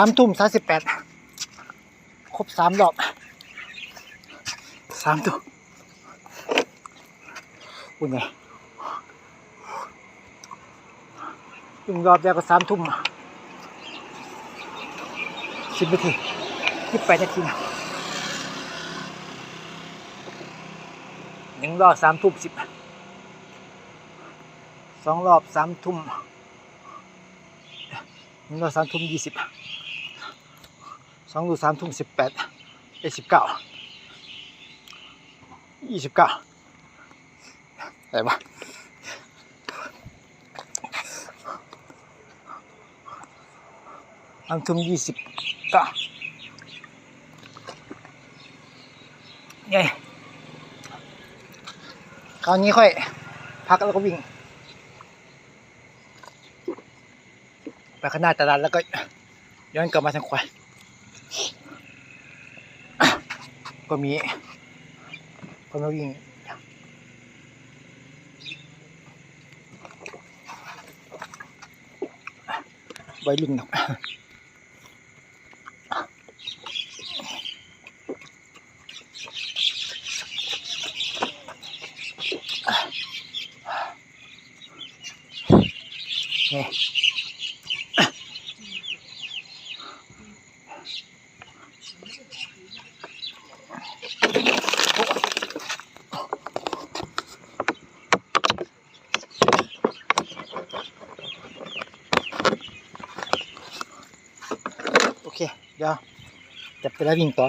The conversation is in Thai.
ามทุ่มสามสิบแปดครบสามรอบสามทุ่มอุ่นไงหนึ่งรอบแล้วก็สามทุ่มสิบนาทียี่สิบแปดนาทีนะหนึ่งรอบสามทุ่มสิบสองรอบสามทุ่มหนึ่งรอบสามทุ่มยี่สิบ องรอบสามทุ่มสิบแปดเอสิบเก้ายี่สิบเก้าอะไรวะสามทุ่มยี่สิบเก้าไงคราวนี้ค่อยพักแล้วก็วิ่ง ไปข้างหน้าตลาดแล้วก็ย้อนกลับมาทางขวา ก็มีคนมาวิ่งไว้รุ่นหรอกไเค เดี๋ยวจะไปแล้ววิ่งต่อ